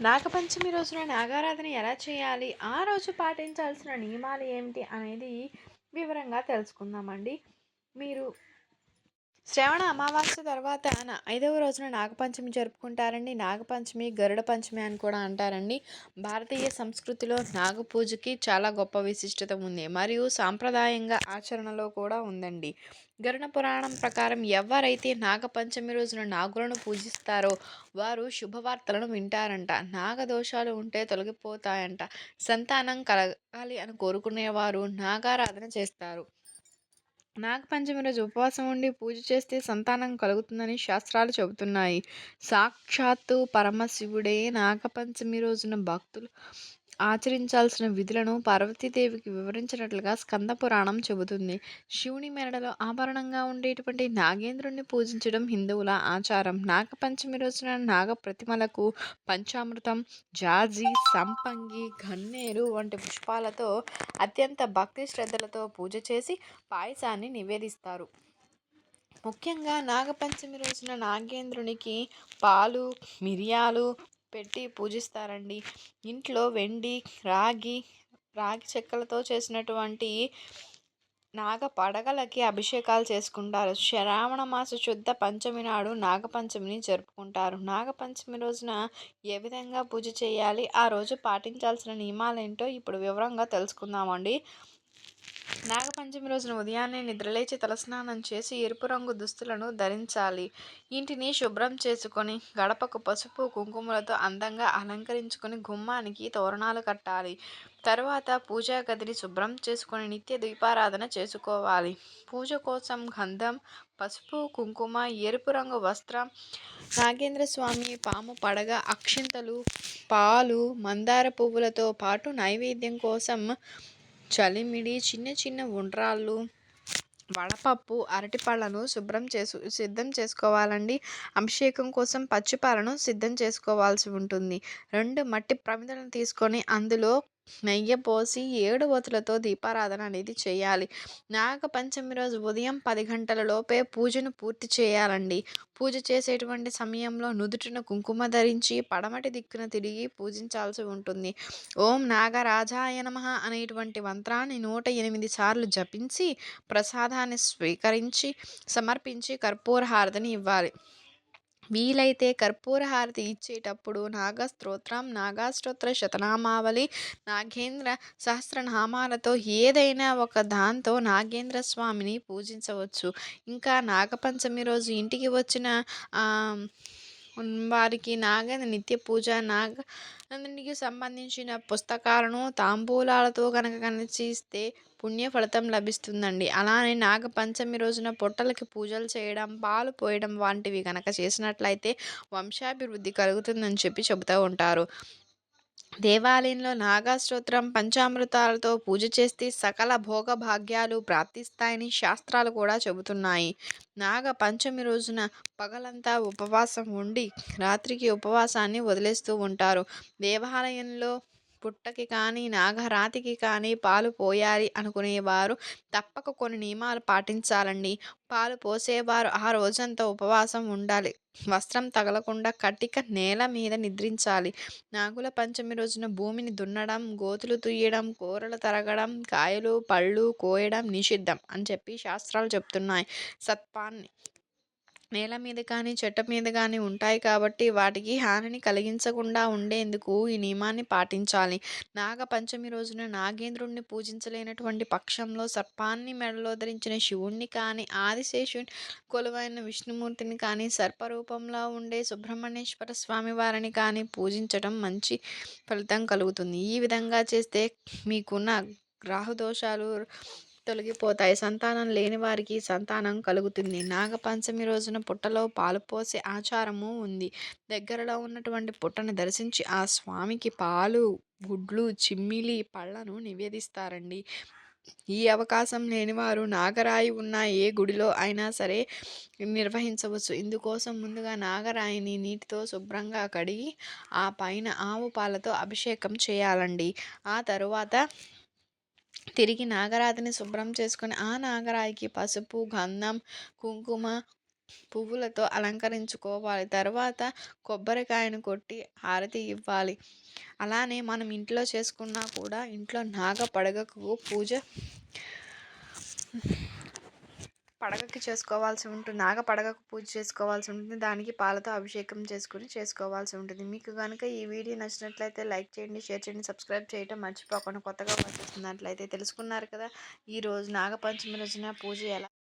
నాగపంచమి రోజున నాగారాధన ఎలా చేయాలి? ఆ రోజు పాటించాల్సిన నియమాలు ఏమిటి అనేది వివరంగా తెలుసుకుందామండి. మీరు శ్రవణ అమావాస్య తర్వాత ఐదవ రోజున నాగపంచమి జరుపుకుంటారండి. నాగపంచమి గరుడ పంచమి అని కూడా అంటారండి. భారతీయ సంస్కృతిలో నాగపూజకి చాలా గొప్ప విశిష్టత ఉంది. మరియు సాంప్రదాయంగా ఆచరణలో కూడా ఉందండి. గరుడ పురాణం ప్రకారం ఎవరైతే నాగపంచమి రోజున నాగులను పూజిస్తారో వారు శుభవార్తలను వింటారంట. నాగదోషాలు ఉంటే తొలగిపోతాయంట. సంతానం కలగాలి అని కోరుకునేవారు నాగారాధన చేస్తారు. నాగపంచమి రోజు ఉపవాసం ఉండి పూజ చేస్తే సంతానం కలుగుతుందని శాస్త్రాలు చెబుతున్నాయి. సాక్షాత్తు పరమశివుడే నాగపంచమి రోజున భక్తులు ఆచరించాల్సిన విధులను పార్వతీదేవికి వివరించినట్లుగా స్కంద పురాణం చెబుతుంది. శివుని మెరడలో ఆభరణంగా ఉండేటువంటి నాగేంద్రుణ్ణి పూజించడం హిందువుల ఆచారం. నాగపంచమి రోజున నాగ ప్రతిమలకు పంచామృతం జాజి సంపంగి గన్నేరు వంటి పుష్పాలతో అత్యంత భక్తి శ్రద్ధలతో పూజ చేసి పాయసాన్ని నివేదిస్తారు. ముఖ్యంగా నాగపంచమి రోజున నాగేంద్రునికి పాలు మిరియాలు పెట్టి పూజిస్తారండి. ఇంట్లో వెండి రాగి రాగి చెక్కలతో చేసినటువంటి నాగ పడగలకి అభిషేకాలు చేసుకుంటారు. శ్రావణ మాస శుద్ధ పంచమి నాడు నాగపంచమిని జరుపుకుంటారు. నాగపంచమి రోజున ఏ విధంగా పూజ చేయాలి ఆ రోజు పాటించాల్సిన నియమాలు ఏంటో ఇప్పుడు వివరంగా తెలుసుకుందామండి. నాగపంచమి రోజున ఉదయాన్నే నిద్రలేచి తలస్నానం చేసి ఎరుపు రంగు దుస్తులను ధరించాలి. ఇంటిని శుభ్రం చేసుకొని గడపకు పసుపు కుంకుమలతో అందంగా అలంకరించుకొని గుమ్మానికి తోరణాలు కట్టాలి. తర్వాత పూజా గదిని శుభ్రం చేసుకొని నిత్య దీపారాధన చేసుకోవాలి. పూజ కోసం గంధం పసుపు కుంకుమ ఎరుపు రంగు వస్త్రం నాగేంద్ర స్వామి పాము పడగ అక్షింతలు పాలు మందార పువ్వులతో పాటు నైవేద్యం కోసం చలిమిడి చిన్న చిన్న ఉండ్రాళ్ళు వడపప్పు అరటిపళ్ళను శుభ్రం చేసు సిద్ధం చేసుకోవాలండి. అభిషేకం కోసం పచ్చిపాలను సిద్ధం చేసుకోవాల్సి ఉంటుంది. రెండు మట్టి ప్రమిదలను తీసుకొని అందులో నెయ్యి పోసి ఏడు వతులతో దీపారాధన అనేది చేయాలి. నాగపంచమి రోజు ఉదయం పది గంటల లోపే పూజను పూర్తి చేయాలండి. పూజ చేసేటువంటి సమయంలో నుదుటిన కుంకుమ ధరించి పడమటి దిక్కున తిరిగి పూజించాల్సి ఉంటుంది. ఓం నాగరాజాయ నమ అనేటువంటి మంత్రాన్ని నూట ఎనిమిది సార్లు జపించి ప్రసాదాన్ని స్వీకరించి సమర్పించి కర్పూర హారతిని ఇవ్వాలి. వీలైతే కర్పూర హారతి ఇచ్చేటప్పుడు నాగస్తోత్రం నాగాస్తోత్ర శతనామావళి నాగేంద్ర సహస్రనామాలతో ఏదైనా ఒక దాంతో నాగేంద్ర స్వామిని పూజించవచ్చు. ఇంకా నాగపంచమి రోజు ఇంటికి వచ్చిన వారికి నాగ నిత్య పూజ నాగనందునికి సంబంధించిన పుస్తకాలను తాంబూలాలతో కనుక కనిచిస్తే పుణ్య ఫలితం లభిస్తుందండి. అలానే నాగపంచమి రోజున పొట్టలకి పూజలు చేయడం పాలు పోయడం వంటివి కనుక చేసినట్లయితే వంశాభివృద్ధి కలుగుతుందని చెప్పి చెబుతూ ఉంటారు. దేవాలయంలో నాగాస్తోత్రం పంచామృతాలతో పూజ చేస్తే సకల భోగభాగ్యాలు ప్రాప్తిస్తాయని శాస్త్రాలు కూడా చెబుతున్నాయి. నాగ పంచమి రోజున పగలంతా ఉపవాసం ఉండి రాత్రికి ఉపవాసాన్ని వదిలేస్తూ ఉంటారు. దేవాలయంలో పుట్టకి కానీ నాగరాతికి కానీ పాలు పోయాలి అనుకునేవారు. తప్పక కొన్ని నియమాలు పాటించాలండి. పాలు పోసేవారు ఆ రోజంతా ఉపవాసం ఉండాలి. వస్త్రం తగలకుండా కటిక నేల మీద నిద్రించాలి. నాగుల పంచమి రోజున భూమిని దున్నడం గోతులు తుయ్యడం కూరలు తరగడం కాయలు పళ్ళు కోయడం నిషిద్ధం అని చెప్పి శాస్త్రాలు చెప్తున్నాయి. సత్పాన్ని నేల మీద కానీ చెట్ట మీద కానీ ఉంటాయి కాబట్టి వాటికి హానిని కలిగించకుండా ఉండేందుకు ఈ నియమాన్ని పాటించాలి. నాగ పంచమి రోజున నాగేంద్రుణ్ణి పూజించలేనటువంటి పక్షంలో సర్పాన్ని మెడలో ధరించిన శివుణ్ణి కానీ ఆదిశేషుని కొలువైన విష్ణుమూర్తిని కానీ సర్పరూపంలో ఉండే సుబ్రహ్మణ్యేశ్వర స్వామి వారిని కానీ పూజించడం మంచి ఫలితం కలుగుతుంది. ఈ విధంగా చేస్తే మీకున్న గ్రహదోషాలు తొలగిపోతాయి. సంతానం లేని వారికి సంతానం కలుగుతుంది. నాగపంచమి రోజున పుట్టలో పాలు పోసే ఆచారము ఉంది. దగ్గరలో ఉన్నటువంటి పుట్టను దర్శించి ఆ స్వామికి పాలు గుడ్లు చిమ్మిలి పళ్ళను నివేదిస్తారండి. ఈ అవకాశం లేనివారు నాగరాయి ఉన్న ఏ గుడిలో అయినా సరే నిర్వహించవచ్చు. ఇందుకోసం ముందుగా నాగరాయిని నీటితో శుభ్రంగా కడిగి ఆ పైన ఆవు పాలతో అభిషేకం చేయాలండి. ఆ తరువాత తిరిగి నాగరాతిని శుభ్రం చేసుకొని ఆ నాగరాయికి పసుపు గంధం కుంకుమ పువ్వులతో అలంకరించుకోవాలి. తర్వాత కొబ్బరికాయను కొట్టి హారతి ఇవ్వాలి. అలానే మనం ఇంట్లో చేసుకున్నా కూడా ఇంట్లో నాగ పడగకు పూజ పడగకి చేసుకోవాల్సి ఉంటుంది. నాగ పడగకు పూజ చేసుకోవాల్సి ఉంటుంది. దానికి పాలతో అభిషేకం చేసుకుని చేసుకోవాల్సి ఉంటుంది. మీకు కనుక ఈ వీడియో నచ్చినట్లయితే లైక్ చేయండి షేర్ చేయండి సబ్స్క్రైబ్ చేయడం మర్చిపోకుండా కొత్తగా వచ్చేస్తున్నట్లయితే తెలుసుకున్నారు కదా ఈరోజు నాగపంచమి రోజున పూజ ఎలా